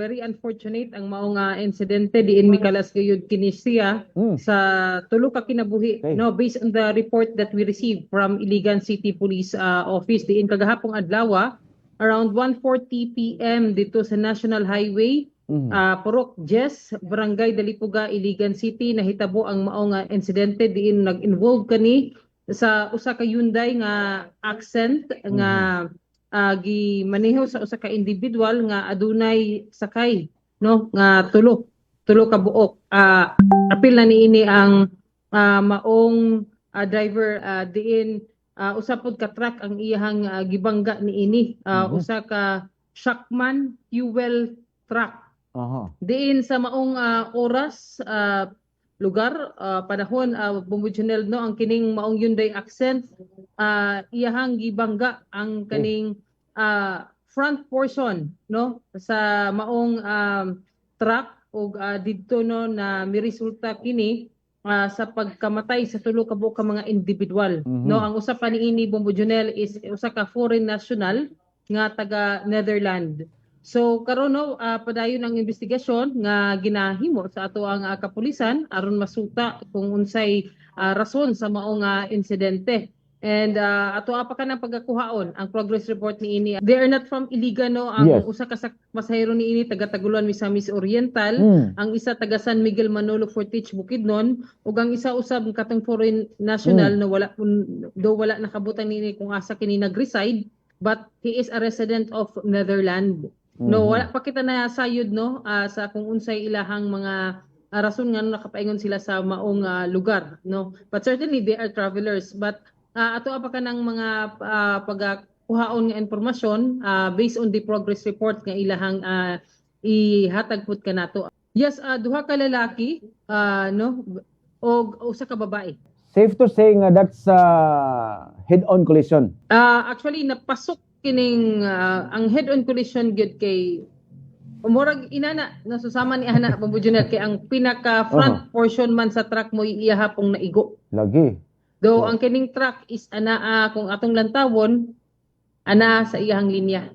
very unfortunate ang mao nga insidente diin mikalas gayud kini siya Mm. sa tulo ka kinabuhi Okay. no based on the report that we received from Iligan City Police uh, Office diin kagahapong adlaw around 1:40 PM dito sa National Highway Mm. uh, Purok Jess Barangay Dalipuga Iligan City nahitabo ang mao nga insidente diin nag-involve kani sa usa ka Hyundai nga accent nga uh, gimaneho sa usa ka individual nga adunay sakay no nga tulo tulo ka buok Ah, apil na niini ang ah, maong ah, driver ah, diin ah, usa pod ka truck ang iyang ah, gibangga niini Ah, Mhm. usa ka Shackman fuel truck Aha. diin sa maong ah, oras ah, lugar ah, panahon uh, bumudyonel no ang kining maong Hyundai Accent ah, iyahang gibangga ang kaning ah, front portion no sa maong um, truck ug ah, didto no na miresulta kini ah, sa pagkamatay sa tulo ka ka mga individual Mhm. no. Ang usa pa niini Bumbujonel is usa ka foreign national nga taga Netherlands So karon no ah, padayon ang investigasyon nga ginahimo sa ato ang ah, kapulisan aron masuta kung unsay ah, rason sa mao nga insidente. And ah, ato apa ka ng pagkakuhaon ang progress report ni ini. They are not from Iligan no ang Yes. usa ka sa pasahero ni ini taga Taguluan Misamis Oriental Mm. ang isa taga San Miguel Manolo Fortich Bukidnon ug ang isa usab katong foreign national no wala kun- do wala nakabutang nini kung asa kini nag-reside but he is a resident of Netherlands. No, Mhm. wala pa kita na sayod no ah, sa kung unsay ilahang mga ah, rason nga no, nakapaingon sila sa maong ah, lugar no. But certainly they are travelers but ah, ato pa ka ng mga uh, pagkuhaon nga impormasyon ah, based on the progress report nga ilahang ah, ihatag pud kanato. Yes, ah, duha ka lalaki ah, no og usa ka babae. Safe to say nga that's uh, head-on collision. Ah, actually napasok kining ah, ang head-on collision gyud kay umurag inana nasusama ni ana Bumbujonel kay ang pinaka front portion man sa truck mo iya pong naigo. Lagi. Do Oh. ang kining truck is ana ah, kung atong lantawon ana sa iyang linya.